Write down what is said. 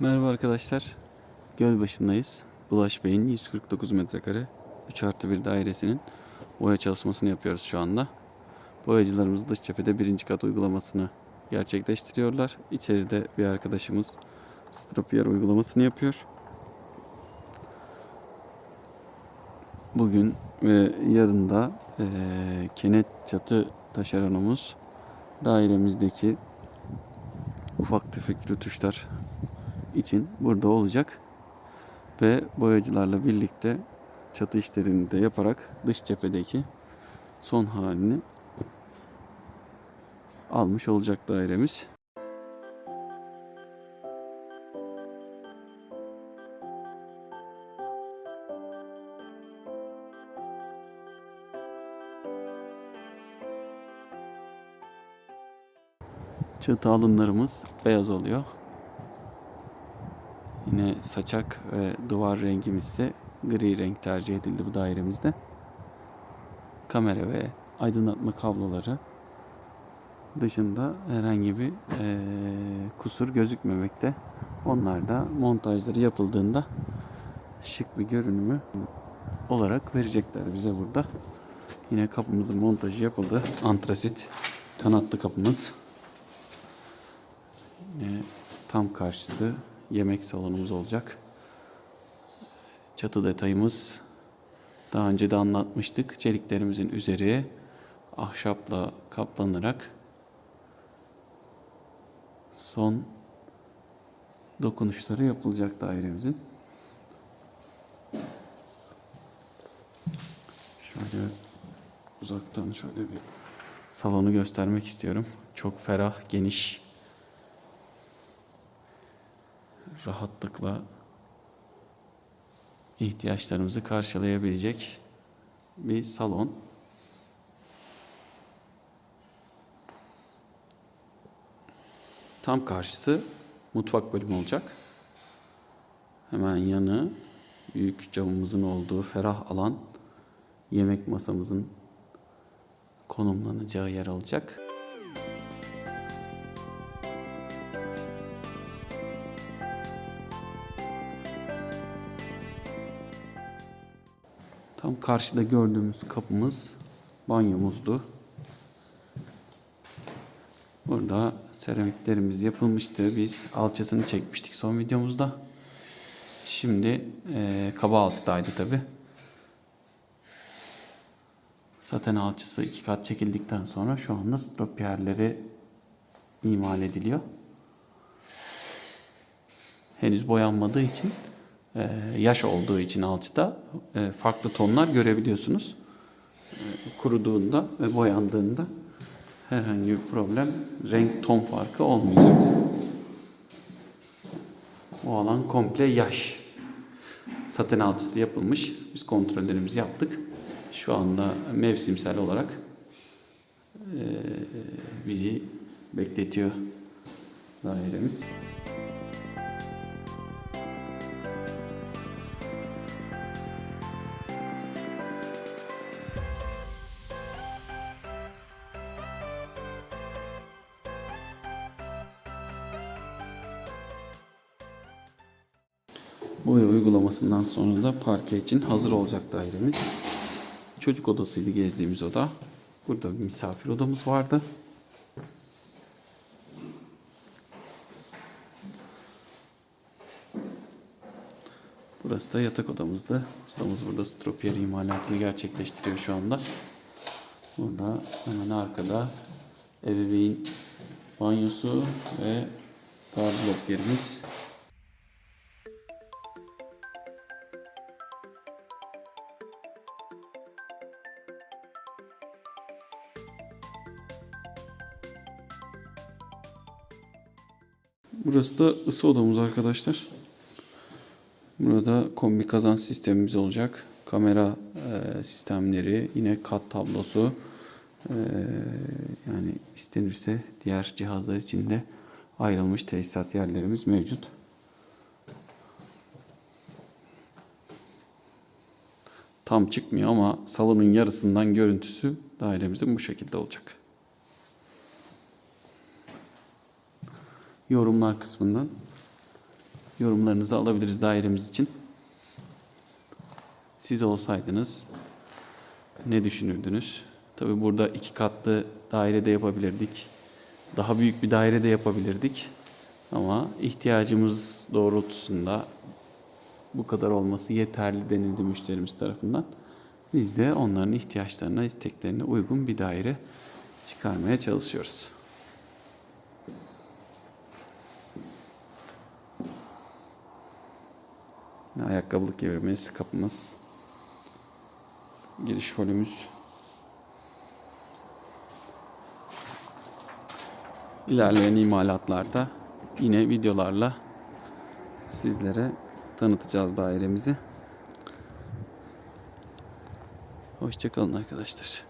Merhaba arkadaşlar. Gölbaşı'ndayız. Ulaş Bey'in 149 metrekare 3 artı 1 dairesinin boya çalışmasını yapıyoruz şu anda. Boyacılarımız dış cephede birinci kat uygulamasını gerçekleştiriyorlar. İçeride bir arkadaşımız stropiyer uygulamasını yapıyor. Bugün ve yarın da eee, kenet çatı taşeronumuz dairemizdeki ufak tefek rötuşlar için burada olacak. Ve boyacılarla birlikte çatı işlerini de yaparak dış cephedeki son halini almış olacak dairemiz. Çatı alınlarımız beyaz oluyor. Yine saçak ve duvar rengimiz ise gri renk tercih edildi bu dairemizde. Kamera ve aydınlatma kabloları dışında herhangi bir eee, kusur gözükmemekte. Onlar da montajları yapıldığında şık bir görünümü olarak verecekler bize burada. Yine kapımızın montajı yapıldı. Antrasit kanatlı kapımız. Yine tam karşısı yemek salonumuz olacak. Çatı detayımız daha önce de anlatmıştık. Çeliklerimizin üzeri ahşapla kaplanarak son dokunuşları yapılacak dairemizin. Şöyle uzaktan şöyle bir salonu göstermek istiyorum. Çok ferah, geniş. Rahatlıkla ihtiyaçlarımızı karşılayabilecek bir salon. Tam karşısı mutfak bölümü olacak. Hemen yanı büyük camımızın olduğu ferah alan yemek masamızın konumlanacağı yer olacak. Tam karşıda gördüğümüz kapımız banyomuzdu. Burada seramiklerimiz yapılmıştı. Biz alçasını çekmiştik son videomuzda. Şimdi eee kaba alçıdaydı tabi. Zaten alçısı iki kat çekildikten sonra şu anda stropiyerleri imal ediliyor. Henüz boyanmadığı için e, yaş olduğu için alçıda e, farklı tonlar görebiliyorsunuz. E, Kuruduğunda ve boyandığında herhangi bir problem, renk ton farkı olmayacak. Bu alan komple yaş. Saten alçısı yapılmış. Biz kontrollerimizi yaptık. Şu anda mevsimsel olarak e, bizi bekletiyor dairemiz. Boya uygulamasından sonra da parke için hazır olacak dairemiz. Çocuk odasıydı gezdiğimiz oda. Burada bir misafir odamız vardı. Burası da yatak odamızdı. Ustamız burada stropiyer imalatını gerçekleştiriyor şu anda. Burada hemen arkada ebeveyn banyosu ve gardırop yerimiz. Burası da ısı odamız arkadaşlar. Burada kombi kazan sistemimiz olacak. Kamera e, sistemleri, yine kat tablosu, e, yani istenirse diğer cihazlar için de ayrılmış tesisat yerlerimiz mevcut. Tam çıkmıyor ama salonun yarısından görüntüsü dairemizin bu şekilde olacak. Yorumlar kısmından yorumlarınızı alabiliriz dairemiz için. Siz olsaydınız ne düşünürdünüz? Tabi burada iki katlı daire de yapabilirdik. Daha büyük bir daire de yapabilirdik. Ama ihtiyacımız doğrultusunda bu kadar olması yeterli denildi müşterimiz tarafından. Biz de onların ihtiyaçlarına, isteklerine uygun bir daire çıkarmaya çalışıyoruz. Ayakkabılık yerimiz, kapımız, giriş holümüz. İlerleyen imalatlarda yine videolarla sizlere tanıtacağız dairemizi. Hoşçakalın arkadaşlar.